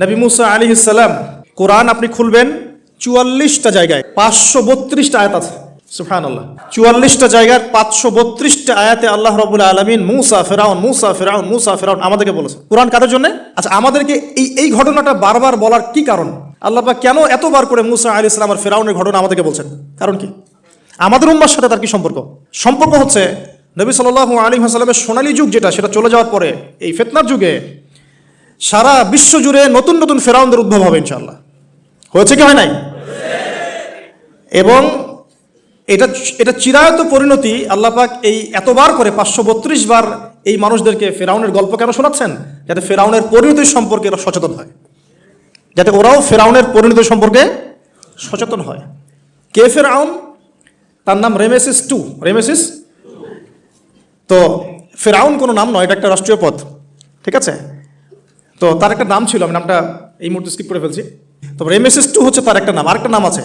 নবী মুসা আলী ইসাল্লাম কোরআন আপনি খুলবেন চুয়াল্লিশটা জায়গায়, পাঁচশো বত্রিশটা আয়াত আছে সুফান আল্লাহ চুয়াল্লিশটা জায়গার পাঁচশো বত্রিশটা আয়াতে আল্লাহ রবুল আলমিন মুসা, ফেরাউন মুসা ফেরাউন মুসা, ফেরাউন আমাদেরকে বলেছে। কোরআন কাদের জন্য? আচ্ছা আমাদেরকে এই এই ঘটনাটা বারবার বলার কি কারণ? আল্লাহ কেন এতবার করে মুসা আলী ইসলাম আর ফেরাউনের ঘটনা আমাদেরকে বলছেন? কারণ কি? আমাদের উম্মার সাথে তার কি সম্পর্ক? সম্পর্ক হচ্ছে নবী সাল আলী হাসালামের সোনালী যুগ যেটা, সেটা চলে যাওয়ার পরে এই ফেতনার যুগে সারা বিশ্ব জুড়ে নতুন নতুন ফেরাউনদের উদ্ভব হবে ইনশাল্লাহ হয়েছে কি হয় নাই? এবং এটা এটা চিরায়ত পরিণতি আল্লাহ পাক এই এতবার করে পাঁচশো বত্রিশ বার এই মানুষদেরকে ফেরাউনের গল্প কেন শোনাচ্ছেন? যাতে ফেরাউনের পরিণতি সম্পর্কে এরা সচেতন হয়। যাতে ওরাও ফেরাউনের পরিণতি সম্পর্কে সচেতন হয়। কে ফেরাউন? তার নাম রেমেসিস টু। রেমেসিস? তো ফেরাউন কোনো নাম নয়, এটা একটা রাষ্ট্রীয় পদ ঠিক আছে? তো তার একটা নাম ছিল, আমি নামটা এই মুহূর্তে স্কিপ করে ফেলছি। তো রেমেসিস টু হচ্ছে তার একটা নাম, আরেকটা নাম আছে।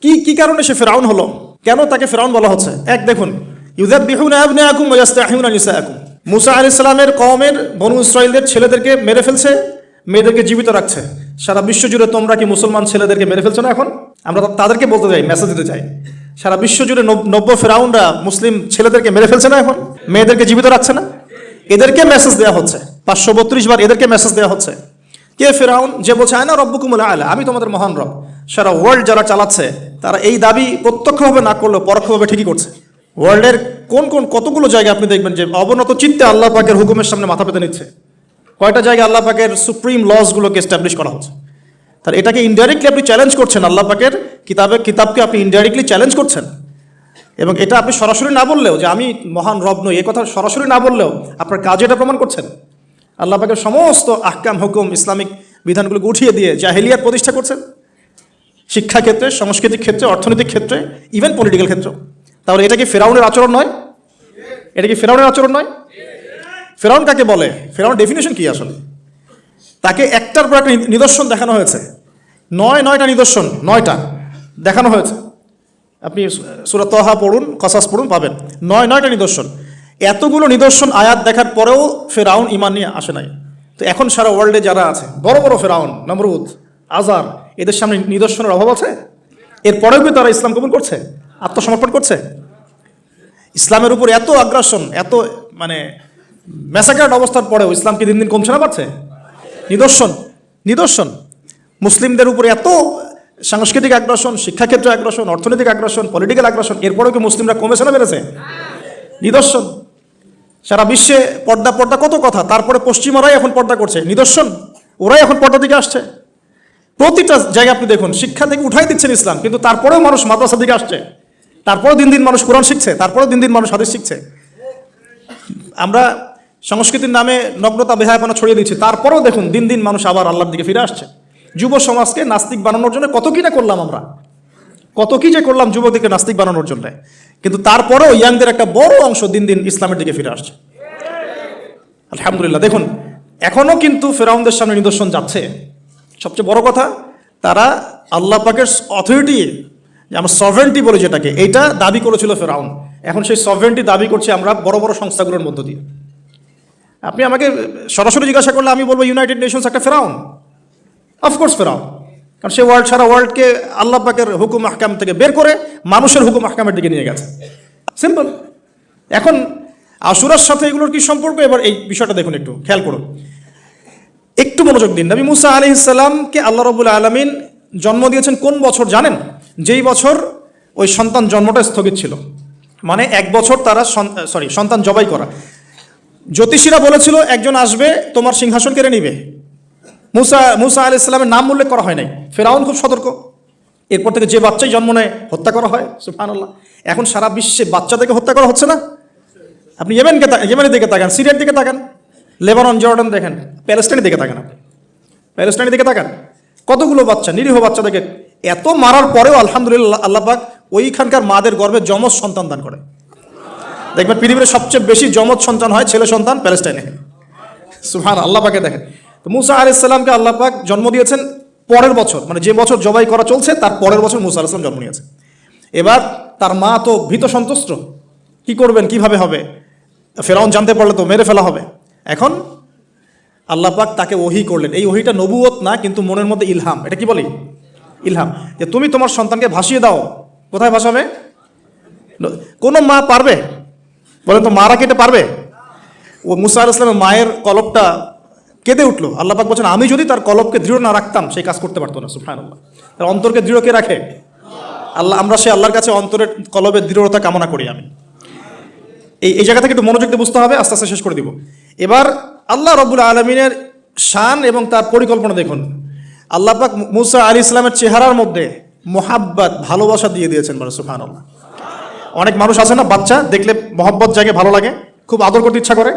কি কি কারণে সে ফেরাউন হলো? কেন তাকে ফেরাউন বলা হচ্ছে? এক, দেখুন। ইউজাদ বিহুন আবনাকুম ওয়াস্তাহিউনা নিসাআকুম। মুসা আলাইহিস সালামের কওমের বনু ইসরাইলদের ছেলেদেরকে মেরে ফেলছে, মেয়েদেরকে জীবিত রাখছে। সারা বিশ্ব জুড়ে তোমরা কি মুসলমান ছেলেদেরকে মেরে ফেলছো না এখন? আমরা তাদেরকে বলতে চাই মেসেজ দিতে চাই। সারা বিশ্ব জুড়ে নব- নব্য ফেরাউনরা মুসলিম ছেলেদেরকে মেরে ফেলছে না এখন? মেয়েদেরকে জীবিত রাখছে না? এদেরকে মেসেজ দেওয়া হচ্ছে। পাঁচশো বত্রিশ বার এদেরকে মেসেজ দেওয়া হচ্ছে। কে ফেরাউন? যে বলছে আয়না রব্বকুমুল আলা, আমি তোমাদের মহান রব। সারা ওয়ার্ল্ড যারা চালাচ্ছে, তারা এই দাবি প্রত্যক্ষভাবে না করলেও পরোক্ষভাবে ঠিকই করছে। ওয়ার্ল্ডের কোন কোন কতগুলো জায়গা আপনি দেখবেন যে অবনত চিত্তে আল্লাহ পাকের হুকুমের সামনে মাথা পেতে নিচ্ছে। কয়টা জায়গায় আল্লাহ পাকের সুপ্রিম লসগুলোকে এস্টাবলিশ করা হচ্ছে? তার এটাকে ইনডাইরেক্টলি আপনি চ্যালেঞ্জ করছেন, আল্লাহ পাকের কিতাবে কিতাবকে আপনি ইনডাইরেক্টলি চ্যালেঞ্জ করছেন? এবং এটা আপনি সরাসরি না বললেও যে আমি মহান রব নই, এ কথা সরাসরি না বললেও আপনার কাজে এটা প্রমাণ করছেন। আল্লাহ পাকের সমস্ত আহকাম, হুকুম, ইসলামিক বিধানগুলোকে উঠিয়ে দিয়ে জাহেলিয়াত প্রতিষ্ঠা করছেন। শিক্ষা ক্ষেত্রে, সাংস্কৃতিক ক্ষেত্রে, অর্থনৈতিক ক্ষেত্রে ইভেন পলিটিক্যাল ক্ষেত্র। তাহলে এটা কি ফেরাউনের আচরণ নয়? এটা কি ফেরাউনের আচরণ নয়? ফেরাউন কাকে বলে? ফেরাউন ডেফিনেশন কি আসলে? তাকে একটার পর একটা নিদর্শন দেখানো হয়েছে। নয়, নয়টা নিদর্শন, নয়টা দেখানো হয়েছে। আপনি সুরত তহা পড়ুন, কসাস পড়ুন, পাবেন। নয়, নয়টা নিদর্শন। এতগুলো নিদর্শন আয়াত দেখার পরেও ফেরাউন ইমান নিয়ে আসে নাই। তো এখন সারা ওয়ার্ল্ডে যারা আছে, বড় বড় ফেরাউন, নমরুদ আজার এদের সামনে নিদর্শনের অভাব আছে? এরপরেও কি তারা ইসলাম কবুল করছে? আত্মসমর্পণ করছে? ইসলামের উপর এত আগ্রাসন এত মানে ম্যাসাকার্ড অবস্থার পরেও ইসলাম কি দিন দিন কমছে না পারছে নিদর্শন নিদর্শন। মুসলিমদের উপর এত সাংস্কৃতিক আগ্রাসন শিক্ষাক্ষেত্রে আগ্রাসন অর্থনৈতিক আগ্রাসন পলিটিক্যাল আগ্রাসন এরপরেও কি মুসলিমরা কমেছে না বেড়েছে? নিদর্শন। সারা বিশ্বে পর্দা পর্দা কত কথা? তারপরে পশ্চিমারাই এখন পর্দা করছে। নিদর্শন। ওরাই এখন পর্দা দিকে আসছে। প্রতিটা জায়গায় আপনি দেখুন, শিক্ষা থেকে উঠাই দিচ্ছেন ইসলাম, কিন্তু তারপরেও মানুষ মাদ্রাসা দিকে আসছে। তারপরেও দিন দিন মানুষ কোরআন শিখছে, তারপরেও দিন দিন মানুষ হাদিস শিখছে। আমরা সংস্কৃতির নামে নগ্নতা, বেহায়াপনা ছড়িয়ে দিচ্ছি। তারপরেও দেখুন, দিন দিন মানুষ আবার আল্লাহর দিকে ফিরে আসছে। যুব সমাজকে নাস্তিক বানানোর জন্য কত কি না করলাম আমরা? কত কি যে করলাম যুবকদেরকে নাস্তিক বানানোর জন্য। কিন্তু তারপরেও ইয়াংদের একটা বড় অংশ দিন দিন ইসলামের দিকে ফিরে আসছে। আলহামদুলিল্লাহ, দেখুন এখনও কিন্তু ফেরাউনদের সামনে নিদর্শন যাচ্ছে। সবচেয়ে বড় কথা, তারা আল্লাহ পাকের অথরিটি আমরা সভেন্টি বলে যেটাকে, এইটা দাবি করেছিল ফেরাউন। এখন সেই সভেন্টি দাবি করছে আমরা বড় বড় সংস্থাগুলোর মধ্য দিয়ে। আপনি আমাকে সরাসরি জিজ্ঞাসা করলে আমি বলব ইউনাইটেড নেশনস একটা ফেরাউন। অফকোর্স ফেরাউন কারণ সে ওয়ার্ল্ড সারা ওয়ার্ল্ডকে আল্লাহ পাকের হুকুম আহকাম থেকে বের করে মানুষের হুকুম আহকামের দিকে নিয়ে গেছে। সিম্পল এখন আশুরার সাথে এগুলোর কি সম্পর্ক? এবার এই বিষয়টা দেখুন একটু, খেয়াল করুন। একটু মনোযোগ দিন। নবী মুসা আলি ইসলামকে আল্লাহ রবুল আলমিন জন্ম দিয়েছেন কোন বছর জানেন? যেই বছর ওই সন্তান জন্মটা স্থগিত ছিল। মানে এক বছর তারা সরি সন্তান জবাই করা। জ্যোতিষীরা বলেছিল, একজন আসবে, তোমার সিংহাসন কেড়ে নিবে। মুসা মুসা আলি ইসলামের নাম উল্লেখ করা হয় নাই। ফেরাউন খুব সতর্ক। এরপর থেকে যে বাচ্চাই জন্ম নেয়, হত্যা করা হয় সুফানুল্লাহ এখন সারা বিশ্বে বাচ্চাদেরকে হত্যা করা হচ্ছে না? আপনি ইয়েমেনকে ইয়েমেনের দিকে তাকান, সিরিয়ার দিকে তাকান। লেবানন, জর্ডান দেখেন প্যালেস্টাইনের দিকে তাকান আপনি। প্যালেস্টাইনের দিকে তাকান। কতগুলো বাচ্চা, নিরীহ বাচ্চা বাচ্চাদেরকে এত মারার পরেও আলহামদুলিল্লাহ আল্লাহ পাক ওইখানকার মাদের গর্ভে যমজ সন্তান দান করে। দেখবেন পৃথিবীর সবচেয়ে বেশি যমজ সন্তান হয় ছেলে সন্তান প্যালেস্টাইনে সুহান আল্লাহ পাকে দেখেন। তো মুসা আলি সাল্লামকে আল্লাহ পাক জন্ম দিয়েছেন পরের বছর। মানে যে বছর জবাই করা চলছে, তার পরের বছর মুসা আলাহ জন্ম নিয়েছে। এবার তার মা তো ভীত সন্তুষ্ট। কি করবেন, কীভাবে হবে? ফেরাউন জানতে পারলে তো মেরে ফেলা হবে। এখন আল্লাহ পাক তাকে ওহি করলেন। এই ওহিটা নবুয়ত না, কিন্তু মনের মধ্যে ইলহাম। এটা কি বলি? ইলহাম। যে তুমি তোমার সন্তানকে ভাসিয়ে দাও। কোথায় ভাসাবে? কোনো মা পারবে? বলেন তো, মারা কেটে পারবে? ও মুসা আল ইসলামের মায়ের কলবটা কেঁদে উঠল। আল্লাহ পাক বলছেন, আমি যদি তার কলবকে দৃঢ় না রাখতাম সেই কাজ করতে পারতো না সুফান আল্লাহ তার অন্তরকে দৃঢ় কে রাখে? আল্লাহ, আমরা সে আল্লাহর কাছে অন্তরের কলবের দৃঢ়তা কামনা করি আমি। এই এই জায়গা থেকে একটু মনোযোগ দিয়ে বুঝতে হবে, আস্তে আস্তে শেষ করে দিব। এবার আল্লাহ রবুল আলমিনের শান এবং তার পরিকল্পনা দেখুন। আল্লাহ পাক মুসা আলী ইসলামের চেহারার মধ্যে মোহাব্বত, ভালোবাসা দিয়ে দিয়েছেন মানে সুফান আল্লাহ অনেক মানুষ আছে না, বাচ্চা, দেখলে মহব্বত জায়গায় ভালো লাগে, খুব আদর করতে ইচ্ছা করে।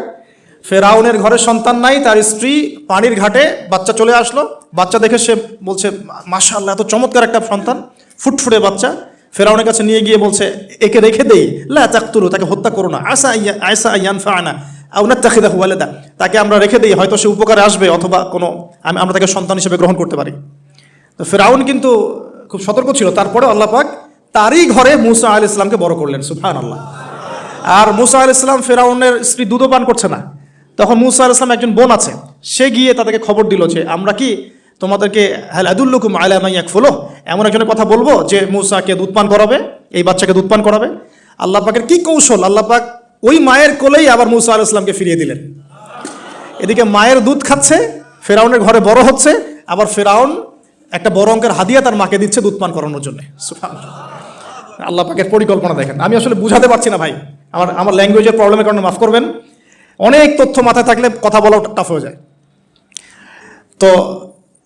ফেরাউনের ঘরে সন্তান নাই, তার স্ত্রী পানির ঘাটে বাচ্চা চলে আসলো। বাচ্চা দেখে সে বলছে মাশা আল্লাহ এত চমৎকার একটা সন্তান, ফুটফুটে বাচ্চা। ফেরাউনের কাছে নিয়ে গিয়ে বলছে, একে রেখে দেই। লা তাকতুলু, তাকে হত্যা করো না। আয়সা আইয়া আয়সা আইয়ান ফানা আউনাত তাখিদাহু ওয়ালাদা। তাকে আমরা রেখে দিই, হয়তো সে উপকারে আসবে অথবা কোনো, আমি, আমরা তাকে সন্তান হিসেবে গ্রহণ করতে পারি। তো ফেরাউন কিন্তু খুব সতর্ক ছিল। তারপরে আল্লাহ পাক তারই ঘরে মুসা আল ইসলামকে বড় করলেন সুফান আল্লাহ আর মুসা আল ইসলাম ফেরাউনের স্ত্রী দুধও পান করছে না। তখন মুসা আল ইসলাম একজন বোন আছে, সে গিয়ে তাদেরকে খবর দিল যে, আমরা কি তোমাদেরকে হ্যাল আদুল্লুকুম আলামাই এক ফলো এমন একজনের কথা বলব যে, মুসাকে দুধ পান করাবে, এই বাচ্চাকে দুধ পান করাবে। আল্লাহ পাকের কি কৌশল? আল্লাহ পাক ওই মায়ের কোলেই আবার মুসা আল ইসলামকে ফিরিয়ে দিলেন। এদিকে মায়ের দুধ খাচ্ছে, ফেরাউনের ঘরে বড় হচ্ছে, আবার ফেরাউন একটা বড় অঙ্কের হাদিয়া তার মাকে দিচ্ছে দুধ পান করানোর জন্য। আল্লাহ পাকের পরিকল্পনা দেখেন। আমি আসলে বুঝাতে পারছি না ভাই। আমার আমার ল্যাঙ্গুয়েজের প্রবলেমের কারণে মাফ করবেন। অনেক তথ্য মাথায় থাকলে কথা বলাও টাফ হয়ে যায়। তো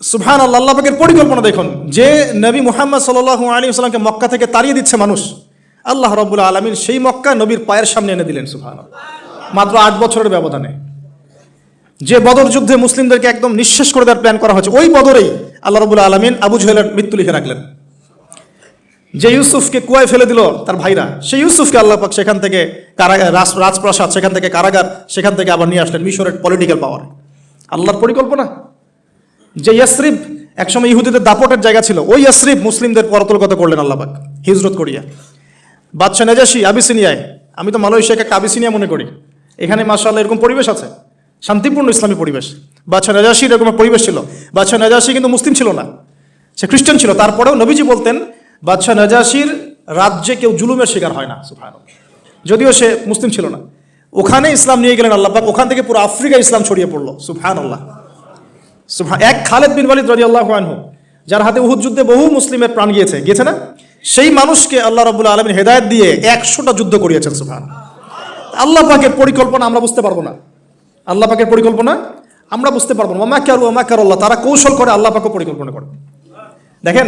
সুবহান আল্লাহ পরিকল্পনা দেখুন, যে নবী মুহাম্মদ সাল্লাহ আলী সাল্লামকে মক্কা থেকে তাড়িয়ে দিচ্ছে মানুষ, আল্লাহ রব্বুল আলমিন সেই মক্কা নবীর পায়ের সামনে এনে দিলেন সুবহান মাত্র আট বছরের ব্যবধানে। যে বদর যুদ্ধে মুসলিমদেরকে একদম নিঃশেষ করে দেওয়ার প্ল্যান করা হয়েছে, ওই বদরেই আল্লাহ রবুল্লা আলমিন আবু জহেলের মৃত্যু লিখে রাখলেন। যে ইউসুফকে কুয়ায় ফেলে দিল তার ভাইরা, সেই ইউসুফকে আল্লাহ পাক সেখান থেকে কারাগার রাজ রাজপ্রাসাদ, সেখান থেকে কারাগার, সেখান থেকে আবার নিয়ে আসলেন মিশরের পলিটিক্যাল পাওয়ার আল্লাহর পরিকল্পনা? যে ইয়াসরিফ একসময় ইহুদিদের দাপটের জায়গা ছিল, ওই ইয়াসরিফ মুসলিমদের পরতলগত করলেন আল্লাহ পাক, হিজরত করিয়া। বাদশা নেজাসি আবিসিনিয়ায়, আমি তো মালয়েশিয়াকে একটা আবিসিনিয়া মনে করি, এখানে মাসাল্লাহ এরকম পরিবেশ আছে, শান্তিপূর্ণ ইসলামী পরিবেশ। বাদশা নেজাসির এরকম পরিবেশ ছিল বাদশা নেজাসি কিন্তু মুসলিম ছিল না, সে খ্রিস্টান ছিল, তারপরেও নবীজি বলতেন বাদশা নেজাসির রাজ্যে কেউ জুলুমের শিকার হয় না, সুবহানাল্লাহ। যদিও সে মুসলিম ছিল না। ওখানে ইসলাম নিয়ে গেলেন আল্লাহ ওখান থেকে পুরো আফ্রিকা ইসলাম ছড়িয়ে পড়ল সুফহান আল্লাহ এক খালেদ বিন ওয়ালিদ রাদিয়াল্লাহু আনহু, যার হাতে উহুদ যুদ্ধে বহু মুসলিমের প্রাণ গিয়েছে গিয়েছে না? সেই মানুষকে আল্লাহ রাব্বুল আলামিন হেদায়ত দিয়ে একশোটা যুদ্ধ করিয়েছেন সুবহান আল্লাহ পাকের পরিকল্পনা আমরা বুঝতে পারব না। আল্লাহ পাকের পরিকল্পনা আমরা বুঝতে পারব না। ওমা কারু ওমা কার আল্লাহ তারা কৌশল করে আল্লাহ পাকে পরিকল্পনা করে। দেখেন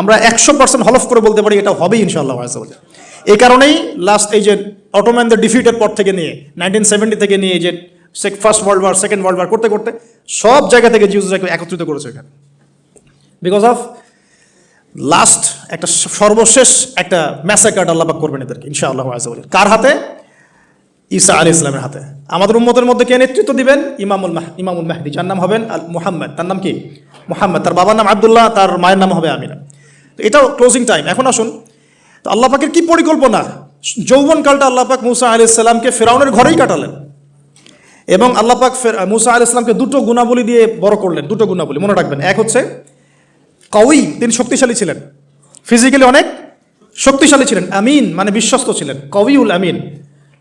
আমরা একশো পার্সেন্ট হলফ করে বলতে পারি এটা হবেই ইনশাআল্লাহ আজাল। এই কারণেই লাস্ট এই যে অটোম্যানদের ডিফিটের পর থেকে নিয়ে নাইনটিন সেভেন্টি থেকে নিয়ে যে first world war second world war করতে করতে সব জায়গা থেকে জিউসরাকে একত্রিত করেছে এখানে। বিকজ অফ লাস্ট একটা সর্বশেষ একটা ম্যাসাকার্ড আল্লাপাক করবেন এদেরকে, ইনশাআল্লাহ আজাল। কার হাতে? ঈসা আলী ইসলামের হাতে। আমাদের উম্মতের মধ্যে কে নেতৃত্ব দিবেন? ইমামুল মাহ ইমামুল মাহদি। যার নাম হবেন আল মুহাম্মদ তার নাম কি? মোহাম্মদ। তার বাবার নাম আবদুল্লাহ, তার মায়ের নাম হবে আমিনা। এটাও ক্লোজিং টাইম এখন আসুন। তো আল্লাহ পাকের কি পরিকল্পনা? যৌবনকালটা আল্লাহ পাক মুসা আলি ইসলামকে ফেরাউনের ঘরেই কাটালেন। এবং আল্লাহ পাক মুসা আলি ইসলামকে দুটো গুণাবলী দিয়ে বড় করলেন। দুটো গুণাবলী, মনে রাখবেন। এক হচ্ছে, কউই তিনি শক্তিশালী ছিলেন। ফিজিক্যালি অনেক শক্তিশালী ছিলেন। আমিন মানে বিশ্বস্ত ছিলেন। কবিউল আমিন।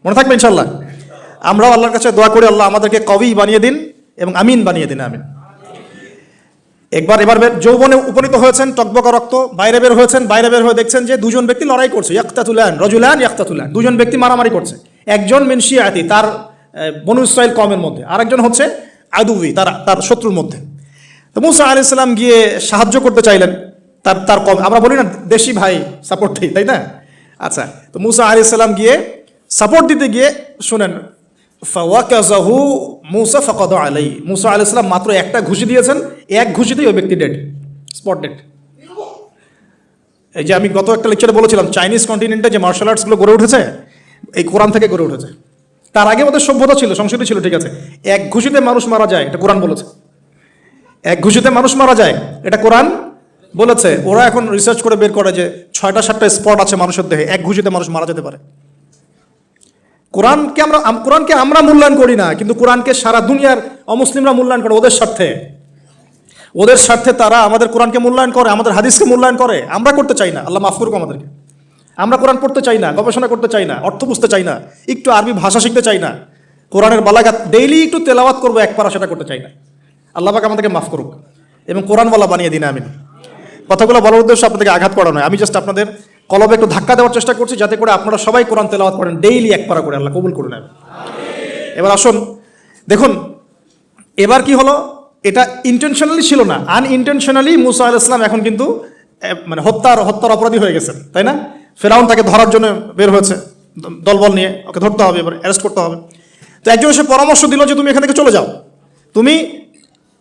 মনে থাকবে ইনশাল্লাহ আমরাও আল্লাহর কাছে দোয়া করি, আল্লাহ আমাদেরকে কবি বানিয়ে দিন এবং আমিন বানিয়ে দিন, আমিন। একবার এবার বের- যৌবনে উপনীত হয়েছেন, টকবকা রক্ত, বাইরে বের হয়েছেন, বাইরে বের হয়ে দেখছেন যে দুজন ব্যক্তি লড়াই করছে। ইয়াক্তাতুলান, রজুলান ইয়াক্তাতুলান। দুজন ব্যক্তি মারামারি করছে। একজন মেনশিয়াতি, তার বনু ইসরাইল কমের মধ্যে। আরেকজন হচ্ছে আদুবি, তার তার শত্রুর মধ্যে। তো মুসা আলি ইসলাম গিয়ে সাহায্য করতে চাইলেন। তার তার কম আমরা বলি না, দেশি ভাই সাপোর্ট দিই, তাই না? আচ্ছা তো মুসা আলি ইসলাম গিয়ে সাপোর্ট দিতে গিয়ে শুনেন ফাওয়াকাজাহু মুসা ফকদ আলাই মুসা আলাইহিস সালাম মাত্র একটা ঘুষি দিয়েছেন, এক ঘুষিতেই ওই ব্যক্তি ডেড স্পট ডেড এই যে আমি গত একটা লেকচারে বলেছিলাম চাইনিজ কন্টিনেন্টে যে মার্শাল আর্টসগুলো গড়ে উঠেছে, এই কোরআন থেকে গড়ে উঠেছে। তার আগে ওদের সভ্যতা ছিল, সংস্কৃতি ছিল, ঠিক আছে। এক ঘুষিতে মানুষ মারা যায়, এটা কোরআন বলেছে। এক ঘুষিতে মানুষ মারা যায়, এটা কোরআন বলেছে। ওরা এখন রিসার্চ করে বের করে যে ছয়টা, সাতটা স্পট আছে মানুষের দেহে, এক ঘুষিতে মানুষ মারা যেতে পারে। কোরআনকে আমরা কোরআনকে আমরা মূল্যায়ন করি না, কিন্তু কোরআনকে সারা দুনিয়ার অমুসলিমরা মূল্যায়ন করে ওদের স্বার্থে। ওদের স্বার্থে তারা আমাদের কোরআনকে মূল্যায়ন করে, আমাদের হাদিসকে মূল্যায়ন করে। আমরা করতে চাই না, আল্লাহ মাফ করুক আমাদেরকে। আমরা কোরআন পড়তে চাই না, গবেষণা করতে চাই না, অর্থ বুঝতে চাই না, একটু আরবি ভাষা শিখতে চাই না। কোরআনের বালাগাত, ডেইলি একটু তেলাওয়াত করব এক পারা সেটা করতে চাই না। আল্লাহ পাক আমাদেরকে মাফ করুক। এবং কোরআনওয়ালা বানিয়ে দিন, আমিন। কথাগুলো বলার উদ্দেশ্য আপনাদেরকে আঘাত করা নয়। আমি জাস্ট আপনাদের কলবে একটু ধাক্কা দেওয়ার চেষ্টা করছি যাতে করে আপনারা সবাই কোরআন তেলাওয়াত করেন ডেইলি এক পারা করে আল্লাহ কবুল করে নেন। এবার আসুন, দেখুন, এবার কি হলো? এটা ইন্টেনশনালি ছিল না। আনইনটেনশনালি মুসা আল ইসলাম এখন কিন্তু মানে হত্যার হত্যার অপরাধী হয়ে গেছেন, তাই না? ফেরাউন তাকে ধরার জন্য বের হয়েছে, দলবল নিয়ে ওকে ধরতে হবে, এবার অ্যারেস্ট করতে হবে। তো একজন এসে পরামর্শ দিল যে, তুমি এখান থেকে চলে যাও। তুমি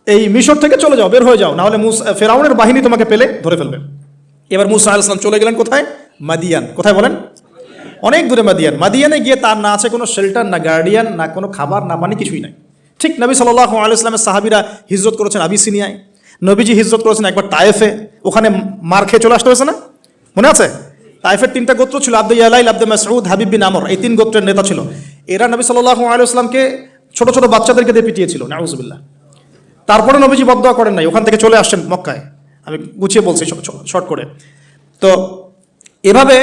এই মিশর থেকে চলে যাও, বের হয়ে যাও। নাহলে মুসা, ফেরাউনের বাহিনী তোমাকে পেলে ধরে ফেলবে। এবার মুসা আল ইসলাম চলে গেলেন কোথায়? মাদিয়ান। কোথায় বলেন? অনেক দূরে মাদিয়ান। মাদিয়ানে গিয়ে তার না আছে কোনো শেল্টার না গার্ডিয়ান না কোনো খাবার, না পানি, কিছুই নাই। ঠিক নবী সাল্লাহ আলু ইসলামের সাহাবিরা হিজরত করেছেন আবিসিনিয়ায়। নবীজি হিজরত করেছেন একবার তায়েফে। ওখানে মার খেয়ে চলে আসতে হয়েছে না? মনে আছে? তাইফের তিনটা গোত্র ছিল আব্দুল ইয়ালাইল আব্দুল মাসউদ, হাবিব বিন আমর। এই তিন গোত্রের নেতা ছিল। এরা নবী সাল্লাহ আলু ইসলামকে ছোট ছোট বাচ্চাদেরকে দিয়ে পিটিয়েছিল। নাউজুবিল্লাহ। তারপরে নবীজি বদয়া করেন নাই। ওখান থেকে চলে আসছেন মক্কায়। আমি গুছিয়ে বলছি শর্ট করে। তো এভাবে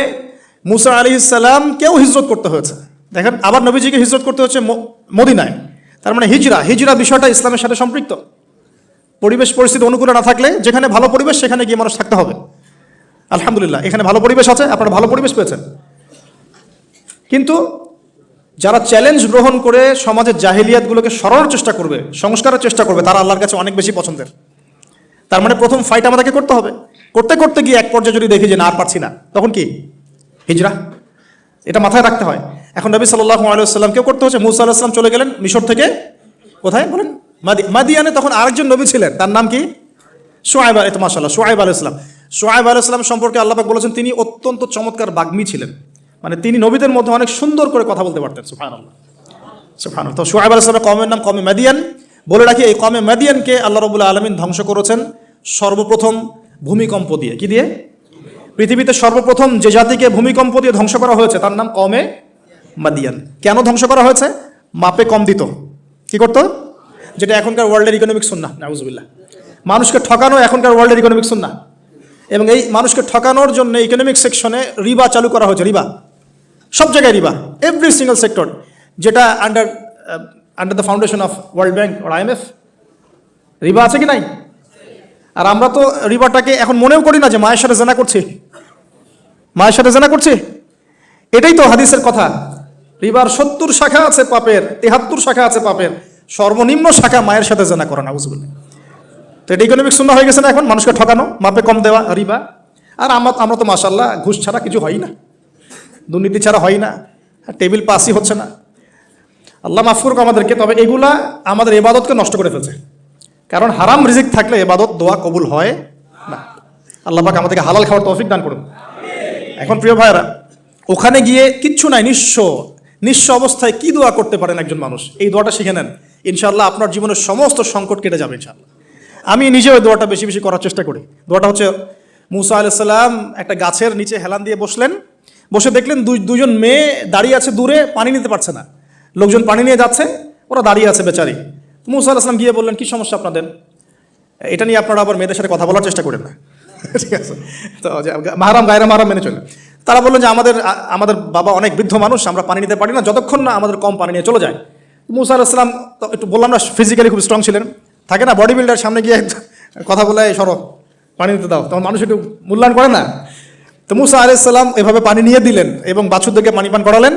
মুসা আলি কেউ হিজরত করতে হয়েছে? দেখেন, আবার নবীজিকে হিজরত করতে হচ্ছে মদিনায়। তার মানে হিজরা হিজরা বিষয়টা ইসলামের সাথে সম্পৃক্ত। পরিবেশ পরিস্থিতি অনুকূলে না থাকলে যেখানে ভালো পরিবেশ, সেখানে গিয়ে মানুষ থাকতে হবে। আলহামদুলিল্লাহ, এখানে ভালো পরিবেশ আছে, আপনারা ভালো পরিবেশ পেয়েছেন। কিন্তু যারা চ্যালেঞ্জ গ্রহণ করে সমাজের জাহিলিয়াতগুলোকে সরানোর চেষ্টা করবে, সংস্কারের চেষ্টা করবে, তারা আল্লাহর কাছে অনেক বেশি পছন্দের। তার মানে প্রথম ফাইট আমাদেরকে করতে হবে। করতে করতে গিয়ে এক পর্যায়ে যদি দেখি যে না, আর পারছি না, তখন কি? হিজরা। এটা মাথায় রাখতে হয়। এখন নবী সাল্লাহ আলাইসাল্লামকেও করতে হচ্ছে মুসা আলাহিসাম চলে গেলেন মিশর থেকে। কোথায়? বলেন, মাদি, মাদিয়ানে তখন আরেকজন নবী ছিলেন। তার নাম কি? সোয়াইব আলী মাসাল্লাহ সোয়াইব আলু ইসলাম সোয়াইব আলু ইসলাম সম্পর্কে আল্লাপাক বলেছেন, তিনি অত্যন্ত চমৎকার বাগ্মী ছিলেন। মানে তিনি নবীদের মধ্যে অনেক সুন্দর করে কথা বলতে পারতেন সুফান আল্লাহ সুফান তো সোয়াইব আলু ইসলামের কমের নাম কমে মাদিয়ান। বলে রাখি, এই কমে মাদিয়ানকে আল্লাহ রবুল্লা আলমিন ধ্বংস করেছেন সর্বপ্রথম ভূমিকম্প দিয়ে। কি দিয়ে? পৃথিবীতে সর্বপ্রথম যে জাতিকে ভূমিকম্প দিয়ে ধ্বংস করা হয়েছে, তার নাম কমে মাদিয়ান। কেন ধ্বংস করা হয়েছে? মাপে কম দিত। কি করতো? যেটা এখনকার ওয়ার্ল্ডের ইকোনমিক শুন না নাউজুবিল্লাহ। মানুষকে ঠকানো এখনকার ওয়ার্ল্ডের ইকোনমিক শুন না এবং এই মানুষকে ঠকানোর জন্য ইকোনমিক সেকশনে রিবা চালু করা হয়েছে, রিবা। সব জায়গায় রিবা এভরি সিঙ্গেল সেক্টর যেটা under under the foundation of World Bank or IMF রিবা আছে কি নাই? আর আমরা তো রিবাটাকে এখন মনেও করি না যে মায়ের সাথে জানা করছি। মায়ের সাথে জানা করছি? এটাই তো হাদিসের কথা। রিবার সত্তর শাখা আছে পাপের, তেহাত্তর শাখা আছে পাপের। সর্বনিম্ন শাখা মায়ের সাথে জানা করে না বুঝবেন তো এটা ইকোনমিক শূন্য হয়ে গেছে না এখন? মানুষকে ঠকানো, মাপে কম দেওয়া, রিবা। আর আমরা আমরা তো মাসাল্লাহ ঘুষ ছাড়া কিছু হয় না। দুর্নীতি ছাড়া হয় না। টেবিল পাসই হচ্ছে না। আল্লাহ মাফ করুক আমাদেরকে, তবে এগুলা আমাদের এবাদতকে নষ্ট করে ফেলছে। কারণ হারাম রিজিক থাকলে এবাদত দোয়া কবুল হয় না। আল্লাহ পাক আমাদেরকে হালাল খাওয়ার তৌফিক দান করুন। এখন প্রিয় ভাইরা ওখানে গিয়ে কিচ্ছু নাই, নিঃস্ব নিঃস্ব অবস্থায় কি দোয়া করতে পারেন একজন মানুষ? এই দোয়াটা শিখে নেন। ইনশাআল্লাহ আপনার জীবনের সমস্ত সংকট কেটে যাবে ইনশাআল্লাহ। আমি নিজেও এই দোয়াটা বেশি বেশি করার চেষ্টা করি। দোয়াটা হচ্ছে, মুসা আলাইসাল্লাম একটা গাছের নিচে হেলান দিয়ে বসলেন। বসে দেখলেন দুই দুজন মেয়ে দাঁড়িয়ে আছে দূরে, পানি নিতে পারছে না। লোকজন পানি নিয়ে যাচ্ছে, ওরা দাঁড়িয়ে আছে বেচারি। মুসা আলাইসলাম গিয়ে বললেন, কি সমস্যা আপনাদের? এটা নিয়ে আপনারা আবার মেয়েদের সাথে কথা বলার চেষ্টা করেন না। ঠিক আছে? তো মাহারাম, গায়রা মাহারাম মেনে চলে তারা বললেন যে, আমাদের আমাদের বাবা অনেক বৃদ্ধ মানুষ, আমরা পানি নিতে পারি না, যতক্ষণ না আমাদের কম পানি নিয়ে চলে যায়। মুসা আলাইসলাম তো একটু বললাম না ফিজিক্যালি খুব স্ট্রং ছিলেন। থাকে না বডি বিল্ডার সামনে গিয়ে কথা বলে, "এই সরো, পানি নিতে দাও। তখন মানুষ একটু মূল্যায়ন করে না। তো মুসা আলাইসাল্লাম এভাবে পানি নিয়ে দিলেন এবং বাছুরদেরকে পানি পান করালেন।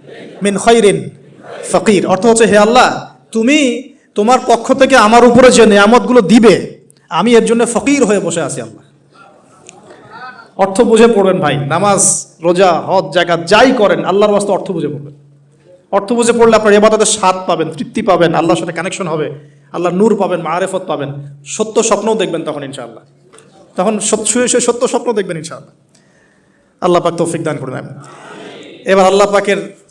মিন খৈরিন ফকির। অর্থ হচ্ছে, হে আল্লাহ, তুমি তোমার পক্ষ থেকে আমার উপরে যে নিয়ামতগুলো দিবে, আমি এর জন্য ফকির হয়ে বসে আছি আল্লাহ। অর্থ বুঝে পড়বেন ভাই, নামাজ, রোজা, হজ জাকাত যাই করেন, আল্লাহর বাস্তে অর্থ বুঝে পড়বেন। অর্থ বুঝে পড়লে আপনার এবাদতের স্বাদ পাবেন, তৃপ্তি পাবেন, আল্লাহর সাথে কানেকশন হবে আল্লাহ নূর পাবেন, মারেফত পাবেন। সত্য স্বপ্নও দেখবেন তখন, ইনশাআল্লাহ। তখন শুয়ে শুয়ে সত্য স্বপ্ন দেখবেন, ইনশাআল্লাহ। আল্লাহ পাক তৌফিক দান করে নেন এবার আল্লাহ পাকের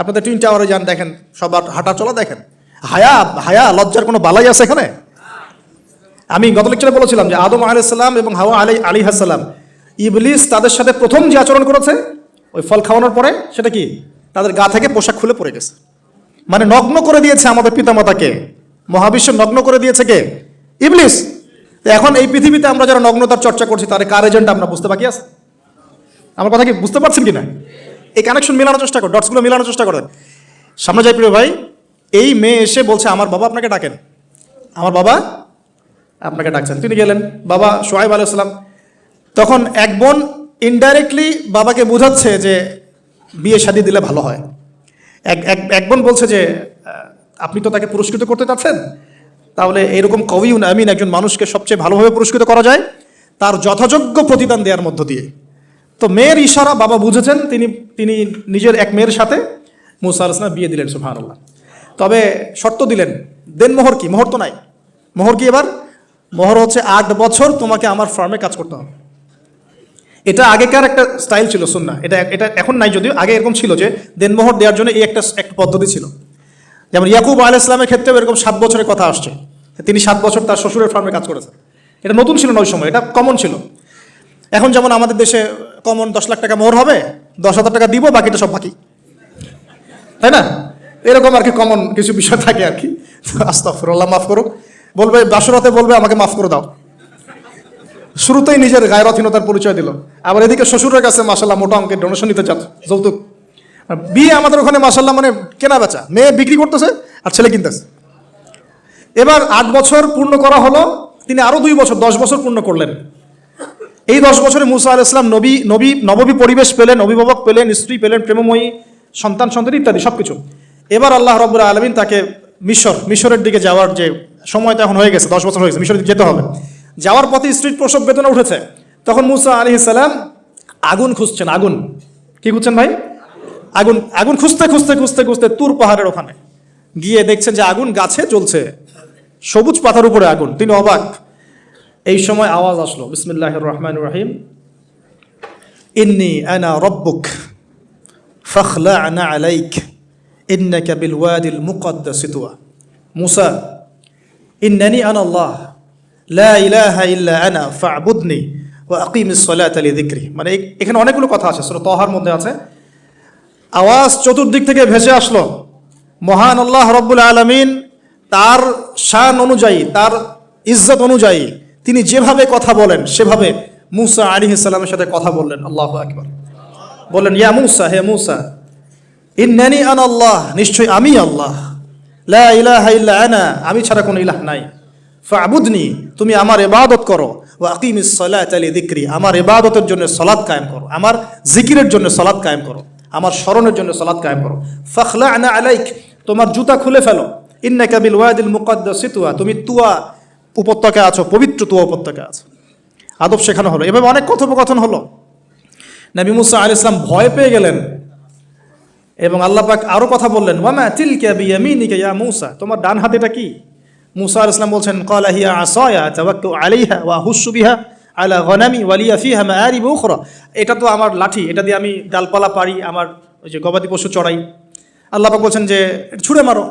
আপনাদের টুইন টাওয়ারে যান, দেখেন, সবার হাঁটা চলা দেখেন। হায়া হায়া, লজ্জার কোনো বালাই আছে এখানে? আমি গত লেকচারে বলেছিলাম যে আদম আলাইসাল্লাম এবং হাওয়া আলী আলী হাসাল্লাম ইবলিস তাদের সাথে প্রথম যে আচরণ করেছে, ওই ফল খাওয়ানোর পরে, সেটা কি? তাদের গা থেকে পোশাক খুলে পড়ে গেছে। মানে নগ্ন করে দিয়েছে আমাদের পিতামাতাকে। মহাবিশ্ব নগ্ন করে দিয়েছে কে? ইবলিস। তো এখন এই পৃথিবীতে আমরা যারা নগ্নতার চর্চা করছি তার কার এজেন্ট আমরা বুঝতে বাকি আছে? আমার কথা কি বুঝতে পারছেন কি না এই কানেকশন মেলানোর চেষ্টা কর ডটসগুলো মেলানোর চেষ্টা করেন সামনে যাই প্রিয় ভাই, এই মেয়ে এসে বলছে, আমার বাবা আপনাকে ডাকেন। আমার বাবা আপনাকে ডাকছেন। তিনি গেলেন, বাবা, সোহাইব আলাইসালাম তখন এক বোন ইনডাইরেক্টলি বাবাকে বোঝাচ্ছে যে বিয়ে শাদি দিলে ভালো হয়। এক এক এক বোন বলছে যে আপনি তো তাকে পুরস্কৃত করতে চাচ্ছেন? তাহলে এরকম কবিউন আমিন একজন মানুষকে সবচেয়ে ভালোভাবে পুরস্কৃত করা যায়, তার যথাযোগ্য প্রতিদান দেওয়ার মধ্য দিয়ে। তো মেয়ের ইশারা বাবা বুঝেছেন, তিনি তিনি নিজের এক মেয়ের সাথে মুসা আলাইসলাম বিয়ে দিলেন সুফানুল্লাহ তবে শর্ত দিলেন, দেন মোহর কি? মোহর তো নাই। মোহর কি এবার? মোহর হচ্ছে আট বছর তোমাকে আমার ফার্মে কাজ করতে হবে। এটা আগেকার একটা স্টাইল ছিল শুননা এটা এটা এখন নাই যদিও, আগে এরকম ছিল যে দেনমোহর দেওয়ার জন্য এই একটা একটা পদ্ধতি ছিল। যেমন ইয়াকুব আল ইসলামের ক্ষেত্রেও এরকম সাত বছরের কথা আসছে। তিনি সাত বছর তার শ্বশুরের ফার্মে কাজ করেছেন। এটা নতুন ছিল না ওই সময়, এটা কমন ছিল। এখন যেমন আমাদের দেশে কমন দশ লাখ টাকা মোহর হবে, দশ হাজার টাকা দিব, বাকিটা সব বাকি। তাই না? এরকম আর কি কমন কিছু বিষয় থাকে আর কি। আস্তাফরুল্লাহ মাফ করুক বলবে, বাসরাতে বলবে, আমাকে মাফ করে দাও। শুরুতেই নিজের গায়রথীনতার পরিচয় দিল। আবার এদিকে শ্বশুরের কাছে মাসাল্লাহ মোটা অঙ্কের ডোনেশন নিতে চাচ্ছে যৌতুক। বিয়ে আমাদের ওখানে মাসাল্লাহ মানে কেনা বেচা। মেয়ে বিক্রি করতেছে আর ছেলে কিনতেছে। এবার আট বছর পূর্ণ করা হলো, তিনি আরও দুই বছর, দশ বছর পূর্ণ করলেন। এই দশ বছরে মুসা আল ইসলাম নবী নবী, নববী পরিবেশ পেলেন, অভিভাবক পেলেন, স্ত্রী পেলেন, প্রেমময়ী, সন্তান সন্তান ইত্যাদি সব কিছু এবার আল্লাহ রব্বুল আলমিন তাকে মিশর, মিশরের দিকে যাওয়ার যে সময় তো এখন হয়ে গেছে, দশ বছর হয়ে গেছে, মিশরের দিকে যেতে হবে। যাওয়ার পথে স্ত্রীর প্রসব বেদনা উঠেছে। তখন মুসা আলি সালাম আগুন খুঁজছেন, আগুন। কি খুঁজছেন ভাই? আগুন আগুন খুঁজতে খুঁজতে খুঁজতে খুঁজতে তুর পাহাড়ের ওখানে। গিয়ে দেখছেন যে আগুন গাছে জ্বলছে। সবুজ পাতার উপরে আগুন, তিনি অবাক। এই সময় আওয়াজ আসলো বিসমিল্লাহ রহমান রাহিম। ইন্নি আনা রব্বুক ফখলা আনা আলাইক, ইন্নাকা বিল ওয়াদিল মুকদ্দাস তুয়া মুসা, ইন্নানি আনা আল্লাহ, লা ইলাহা ইল্লা আনা, ফা'বুদনি ওয়া আকিমিস সালাতা লিযিকরি। মানে এখানে অনেকগুলো কথা আছে, সূরা তহার মধ্যে আছে। আওয়াজ চতুর্দিক থেকে ভেসে আসলো, মহান আল্লাহ রব্বুল আলমিন, তার শান অনুযায়ী, তার ইজ্জত অনুযায়ী তিনি যেভাবে কথা বলেন, সেভাবে মুসা আলী ইসলামের সাথে কথা বললেন। আল্লাহ আকবর। বললেন, ইয়া মুসা, হে মুসা, ইন্নানি আন আল্লাহ, নিশ্চয়ই আমি আল্লাহ। লা আনা, আমি ছাড়া কোনো ইলাহ নাই। ফাবুদনি, তুমি আমার ইবাদত করো। ও আকিমিস সালাত আলি দিক্রি আমার ইবাদতের জন্য সলাৎ কায়েম করো। আমার জিকিরের জন্য সলাৎ কায়েম করো। আমার স্মরণের জন্য সলাৎ কায়েম করো। ফখলা আনা আলাইক, তোমার জুতা খুলে ফেলো। ইন্নাকা বিল ওয়াদিল মুকদ্দাস তুয়া, তুমি তুয়া উপত্যকা আছো পবিত্র তুয়া উপত্যকা আছো। আদব শেখানো হলো। এভাবে অনেক কথোপকথন হলো। নবী মুসা আল ইসলাম ভয় পেয়ে গেলেন এবং আল্লাহ পাক আরও কথা বললেন, ওয়ামা বিয়ামিনিকা ইয়া মূসা? তোমার ডান হাতেটা কি? মুসা আল ইসলাম বলছেন, ক্বালা হিয়া আসায়া, তাওয়াক্কাউ আলাইহা ওয়া হুসু বিহা আলা গনামি ওয়ালিয়া ফিহা মাআরিব উখরা। এটা তো আমার লাঠি, এটা দিয়ে আমি ডালপালা পারি আমার ওই যে গবাদি পশু চড়াই। আল্লাহ পাক বলছেন যে ছুঁড়ে মারো।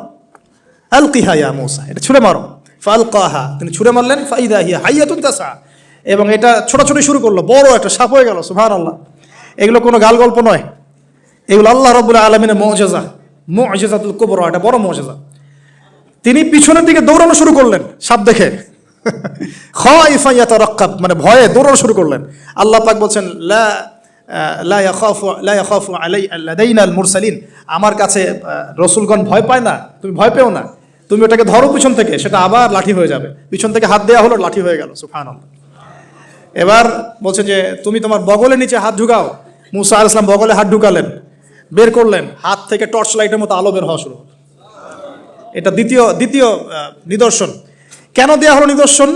আল কিহা ইয়া মৌসা, এটা ছুঁড়ে মারো। ফাল কাহা তিনি ছুঁড়ে মারলেন, ফাইদা হিয়া হাইয়াতুন তাসা। এবং এটা ছোটাছুটি শুরু করল, বড় একটা সাপ হয়ে গেল সুভান আল্লাহ এগুলো কোনো গাল গল্প নয়। এগুলো আল্লাহ রবুল্লা আলমিনের মজেজা, মজেজাতুল কুবর, এটা বড় মজেজা। তিনি পিছনের দিকে দৌড়ানো শুরু করলেন, সাপ দেখে। রক্কাব মানে ভয়ে দৌড়ানো শুরু করলেন। আল্লাহ পাক বলছেন মুরসালিন। আমার কাছে রসুলগণ ভয় পায় না, তুমি ভয় পেও না। তুমি ওটাকে ধরো পিছন থেকে, সেটা আবার লাঠি হয়ে যাবে। পিছন থেকে হাত দেওয়া হলো, লাঠি হয়ে গেল সুফান এবার বলছে যে, তুমি তোমার বগলের নিচে হাত ঢুকাও। মুসা আল ইসলাম বগলে হাত ঢুকালেন, বের করলেন, হাত থেকে টর্চ লাইটের মতো আলো বের হওয়া শুরু হলো। এটা দ্বিতীয় দ্বিতীয় নিদর্শন। কেন দেওয়া হলো নিদর্শন?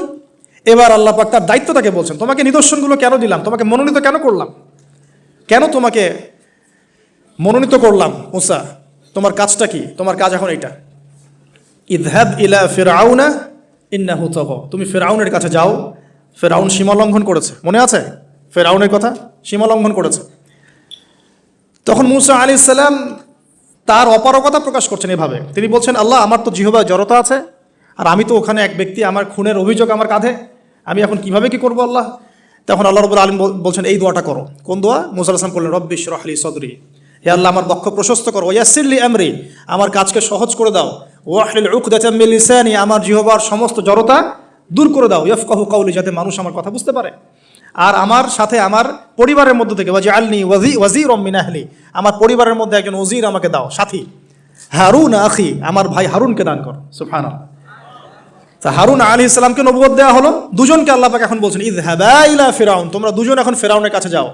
এবার আল্লাহ পাক তার দায়িত্বটাকে বলছেন, তোমাকে নিদর্শনগুলো কেন দিলাম? তোমাকে মনোনীত কেন করলাম? কেন তোমাকে মনোনীত করলাম, মুসা? তোমার কাজটা কি? তোমার কাজ এখন এটা ইদহাব ইলা ফিরাউনা ইন্নাহু তাগা। তুমি ফেরাউনের কাছে যাও। ফেরাউন সীমা লঙ্ঘন করেছে। মনে আছে? ফেরাউনের কথা? সীমা লঙ্ঘন করেছে। তখন মুসা আলী সাল্লাম তার অপারগতা প্রকাশ করছেন এভাবে। তিনি বলছেন, আল্লাহ, আমার তো জিহবা জড়তা আছে। আর আমি তো ওখানে এক ব্যক্তি, আমার খুনের অভিযোগ আমার কাঁধে। আমি এখন কীভাবে কি করব আল্লাহ? তখন আল্লাহ রবুল আলম বলছেন, এই দোয়াটা করো। কোন দোয়া? মুসা আসলাম করলেন রব্বিশ রহলি সদরি। হে আল্লাহ, আমার বক্ষ প্রশস্ত করো। ওয়াসিল্লি আমরি, আমার কাজকে সহজ করে দাও। ওয়াহলিল উকদাতাম মিন লিসানি, আমার জিহবার সমস্ত জড়তা দূর করে দাও। ইয়ফকাহু কাউলি যাতে মানুষ আমার কথা বুঝতে পারে। আর আমার সাথে আমার পরিবারের মধ্যে থেকে ওয়াজি আলনি ওয়াজি ওয়াজির মিনাহলি আমার পরিবারের মধ্যে একজন ওজির আমাকে দাও, সাথী। হারুন আখি, আমার ভাই হারুনকে দান কর। সুফান তা হারুন আলী ইসলামকে নবুয়ত দেওয়া হলো। দুজনকে আল্লাহ পাক এখন বলছেন ইদ ইলা ফিরাউন, তোমরা দুজন এখন ফেরাউনের কাছে যাও।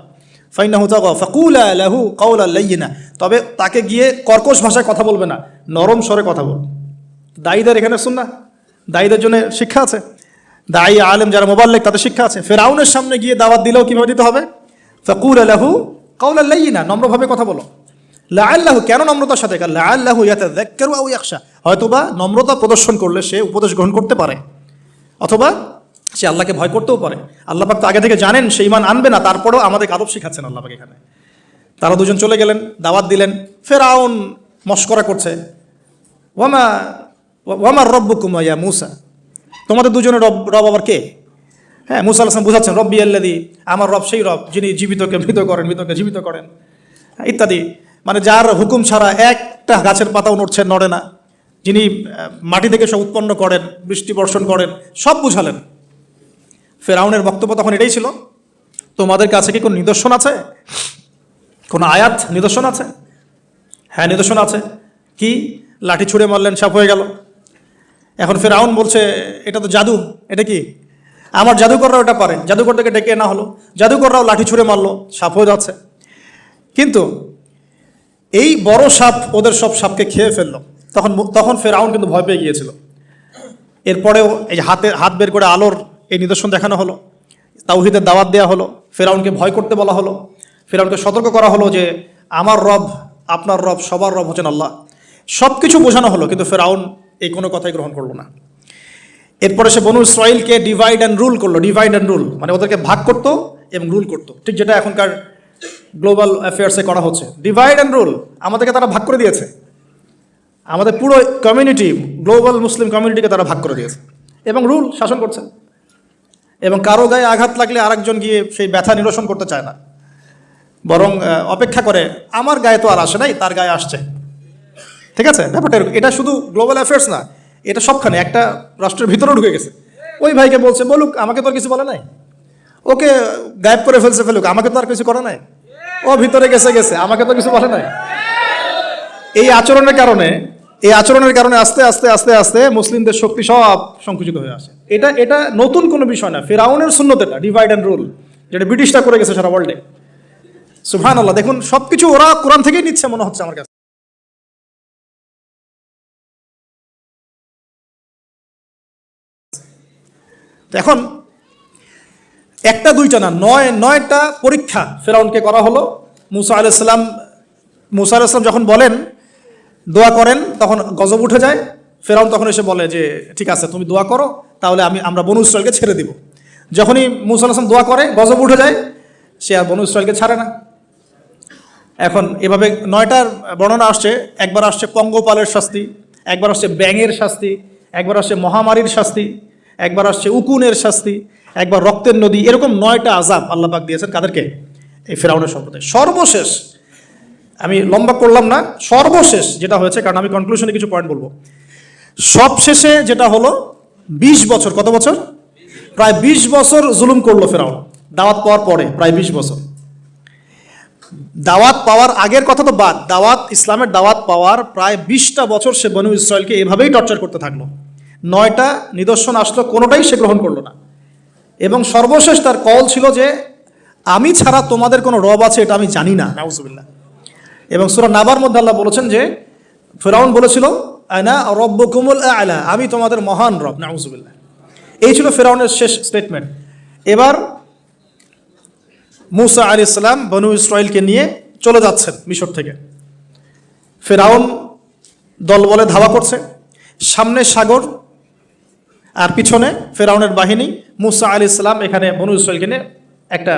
ফাইনাহু তাগা, ফাকুলা লাহু কাউলা লাইয়িনা। তবে তাকে গিয়ে কর্কশ ভাষায় কথা বলবে না, নরম স্বরে কথা বল দায়ীদের এখানে শুন না দায়ীদের জন্য শিক্ষা আছে। দায়ী আলেম যারা মোবাল্লেক তাদের শিক্ষা আছে। ফেরাউনের সামনে গিয়ে দাওয়াত দিলেও কীভাবে দিতে হবে? ফাকুল আলাহু কাউলা লাইয়িনা, নম্রভাবে কথা বলো। লাআল্লাহু, কেন নম্রতার সাথে? লাআল্লাহু ইয়াতাযাক্কারু আও ইয়াখশা। হয়তোবা নম্রতা প্রদর্শন করলে সে উপদেশ গ্রহণ করতে পারে। অথবা সে আল্লাহকে ভয় করতেও পারে। আল্লাহ পাক তো আগে থেকে জানেন, সে ইমান আনবে না, তারপরেও আমাদের আদব শিখাচ্ছেন আল্লাহ পাক এখানে। তারা দুজন চলে গেলেন, দাওয়াত দিলেন, ফেরাউন মস্করা করছে। ওয়ামা ওয়ামার রব্বুকুম ইয়া মুসা। তোমাদের দুজনের রব রব আবার কে? হ্যাঁ মুসা আলাম বুঝাচ্ছেন, রব্বি আল্লাদি আমার রব সেই রব, যিনি জীবিতকে মৃত করেন, মৃতকে জীবিত করেন। ইত্যাদি। মানে যার হুকুম ছাড়া একটা গাছের পাতাও নড়ছে, নড়ে না। যিনি মাটি থেকে সব উৎপন্ন করেন, বৃষ্টি বর্ষণ করেন, সব বুঝালেন। ফেরাউনের বক্তব্য তখন এটাই ছিল, তোমাদের কাছে কি কোনো নিদর্শন আছে? কোনো আয়াত নিদর্শন আছে? হ্যাঁ নিদর্শন আছে। কি? লাঠি ছুঁড়ে মারলেন সাপ হয়ে গেল। এখন ফেরাউন বলছে, এটা তো জাদু, এটা কি? আমার জাদুকররাও এটা পারে। জাদুকরটাকে ডেকে না হলো। জাদুকররাও লাঠি ছুঁড়ে মারলো সাপ হয়ে যাচ্ছে। কিন্তু এই বড় সাপ ওদের সব সাপকে খেয়ে ফেলল। তখন তখন ফেরাউন কিন্তু ভয় পেয়ে গিয়েছিল। এরপরেও এই হাতে, হাত বের করে আলোর এই নিদর্শন দেখানো হলো। তাওহিদের দাওয়াত দেওয়া হলো। ফেরাউনকে ভয় করতে বলা হলো। ফেরাউনকে সতর্ক করা হলো যে, আমার রব, আপনার রব, সবার রব হচ্ছেন আল্লাহ। সব কিছু বোঝানো হলো, কিন্তু ফেরাউন এই কোনো কথাই গ্রহণ করল না। এরপরে সে বনু ইসরায়েলকে ডিভাইড অ্যান্ড রুল করল। ডিভাইড অ্যান্ড রুল মানে ওদেরকে ভাগ করতো এবং রুল করতো। ঠিক যেটা এখনকার গ্লোবাল অ্যাফেয়ার্সে করা হচ্ছে। ডিভাইড অ্যান্ড রুল আমাদেরকে তারা ভাগ করে দিয়েছে। আমাদের পুরো কমিউনিটি গ্লোবাল মুসলিম কমিউনিটিকে তারা ভাগ করে দিয়েছে। এবং রুল শাসন করছে। এবং কারও গায়ে আঘাত লাগলে আরেকজন গিয়ে সেই ব্যথা নিরসন করতে চায় না। বরং অপেক্ষা করে, আমার গায়ে তো আর আসে নাই, তার গায়ে আসছে। ঠিক আছে? ব্যাপারটা এটা শুধু গ্লোবাল অ্যাফেয়ার্স না, এটা সবখানে, একটা রাষ্ট্রের ভিতরেও ঢুকে গেছে। ওই ভাইকে বলছে, বলুক, আমাকে তো আর কিছু বলে নাই। ওকে গায়েব করে ফেলছে, ফেলুক, আমাকে তো আর কিছু করে নাই। ও ভিতরে গেছে গেছে, আমাকে তো কিছু বলে নাই। এই আচরণের কারণে এই আচরণের কারণে আস্তে আস্তে আস্তে আস্তে মুসলিমদের শক্তি সব সংকুচিত হয়ে আসে। এটা এটা নতুন কোনো বিষয় না। ফেরাউনের শূন্যত এটা ডিভাইড অ্যান্ড রুল যেটা ব্রিটিশটা করে গেছে সারা ওয়ার্ল্ডে সুফান আল্লাহ দেখুন সব কিছু ওরা কোরআন থেকেই নিচ্ছে মনে হচ্ছে আমার কাছে। এখন, একটা, দুইটা না, নয়, নয়টা পরীক্ষা ফেরাউনকে করা হলো। মুসা আলাইসাল্লাম মুসা আলাইসলাম যখন বলেন দোয়া করেন, তখন গজব উঠে যায়। ফেরাউন তখন এসে বলে যে, ঠিক আছে, তুমি দোয়া করো, তাহলে আমি, আমরা বনু ইসরায়েলকে ছেড়ে দিব। যখনই মুসা আলাইসলাম দোয়া করে, গজব উঠে যায়, সে আর বনু ইসরায়েলকে ছাড়ে না। এখন এভাবে নয়টার বর্ণনা আসছে, একবার আসছে পঙ্গপালের শাস্তি, একবার আসছে ব্যাঙের শাস্তি, একবার আসছে মহামারীর শাস্তি, একবার আসছে উকুনের শাস্তি, একবার রক্তের নদী, এরকম নয়টা আজাব আল্লাহ পাক দিয়েছেন কাদেরকে? এই ফেরাউনের সম্প্রদায়। সর্বশেষ আমি লম্বা করলাম না, সর্বশেষ যেটা হয়েছে, কারণ আমি কনক্লুশনে কিছু পয়েন্ট বলব। সবশেষে যেটা হলো, বিশ বছর, কত বছর? প্রায় বিশ বছর জুলুম করল ফেরাউন। দাওয়াত পাওয়ার পরে, প্রায় বিশ বছর। দাওয়াত পাওয়ার আগের কথা তো বাদ, দাওয়াত, ইসলামের দাওয়াত পাওয়ার প্রায় বিশটা বছর সে বনু ইসরায়েলকে এভাবেই টর্চার করতে থাকল। নয়টা নিদর্শন আসলো, কোনোটাই সে গ্রহণ করল না। এবং সর্বশেষ তার কল ছিল যে, আমি ছাড়া তোমাদের কোনো রব আছে, এটা আমি জানি না। নাউজুবিল্লাহ। এবং সুরা নাবার মধ্যে আল্লাহ বলেছেন যে, ফেরাউন বলেছিল আয়না কুমুল আলা আমি তোমাদের মহান রব, নাউজুবিল্লাহ। এই ছিল ফেরাউনের শেষ স্টেটমেন্ট এবার মুসা আলি ইসলাম বনু ইসরায়েলকে নিয়ে চলে যাচ্ছেন মিশর থেকে। ফেরাউন দলবলে ধাওয়া করছে। সামনে সাগর আর পিছনে ফেরাউনের বাহিনী মুসা আলি ইসলাম এখানে বনু ইসরায়েলকে নিয়ে একটা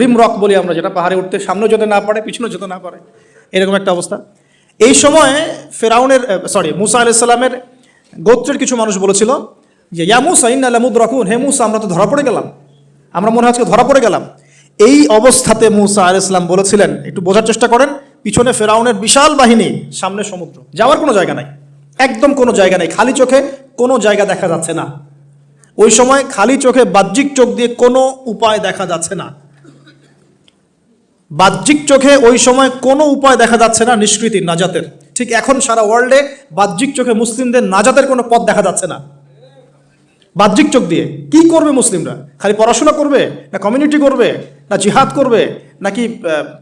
রিম রক বলি আমরা যেটা, পাহাড়ে উঠতে সামনে যেতে না পারে পিছনে যেতে না পারে, এরকম একটা অবস্থা। এই সময়ে ফেরাউনের সরি মুসা আলি ইসলামের গোত্রের কিছু মানুষ বলেছিল যে, ইয়া মুসা, ইন্না লামুদ রাখুন হে মুসা, আমরা তো ধরা পড়ে গেলাম। আমরা মনে আজকে ধরা পড়ে গেলাম। এই অবস্থাতে মুসা আল ইসলাম বলেছিলেন, একটু বোঝার চেষ্টা করেন, পিছনে ফেরাউনের বিশাল বাহিনী, সামনে সমুদ্র, যাওয়ার কোনো জায়গা নাই। একদম কোনো জায়গা নেই, খালি চোখে কোনো জায়গা দেখা যাচ্ছে না। ওই সময় খালি চোখে বাহ্যিক চোখ দিয়ে কোনো উপায় দেখা যাচ্ছে না। বাহ্যিক চোখে ওই সময় কোনো উপায় দেখা যাচ্ছে না নিষ্কৃতি, নাজাতের। ঠিক এখন সারা ওয়ার্ল্ডে বাহ্যিক চোখে মুসলিমদের নাজাতের কোনো পথ দেখা যাচ্ছে না। বাহ্যিক চোখ দিয়ে কি করবে মুসলিমরা? খালি পড়াশোনা করবে, না কমিউনিটি করবে, না জিহাদ করবে, নাকি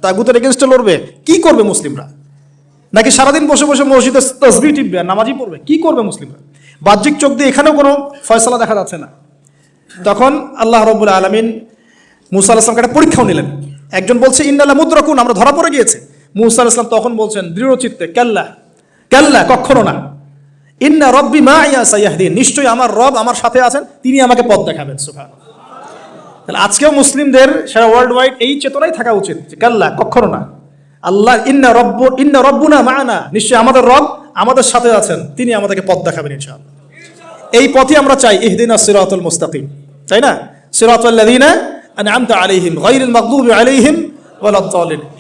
তাগুতের এগেনস্টে লড়বে? কি করবে মুসলিমরা? নাকি সারাদিন বসে বসে মসজিদে তসবি টিপবে নামাজি পড়বে? কি করবে মুসলিমরা? বাহ্যিক চোখ দিয়ে এখানেও কোনো ফয়সলা দেখা যাচ্ছে না। তখন আল্লাহ রব্বুল আলমিন মুসা আলাহিসামকে একটা পরীক্ষাও নিলেন। একজন বলছে ইন্দাল্লাহ মুদ্রকুন আমরা ধরা পড়ে গিয়েছে। মুসা আলাহিসাম তখন বলছেন, দৃঢ় চিত্তে, ক্যাল্লা ক্যাল্লা কখনো না। ইন্না রব্বি মা ইয়া সাইয়াহদিন নিশ্চয়ই আমার রব আমার সাথে আছেন, তিনি আমাকে পথ দেখাবেন সুফান তাহলে আজকেও মুসলিমদের সারা ওয়ার্ল্ড ওয়াইড এই চেতনাই থাকা উচিত যে কাল্লা কখনো না। আল্লাহ, ইন্না রব্ব, ইন্না রব্বুনা মানা নিশ্চয়ই আমাদের রব আমাদের সাথে আছেন, তিনি আমাদেরকে পথ দেখাবেন, ইনশাআল্লাহ। এই পথে আমরা চাই, ইহদিনা সিরাতুল মুস্তাকিম তাই না? সিরাতুল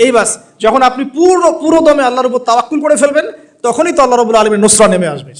এই বাস, যখন আপনি পুরো পুরো দমে আল্লাহর উপর তাওয়াক্কুল করে ফেলবেন, তখনই তো আল্লাহ রবুল আলমের নুসরা নেমে আসবে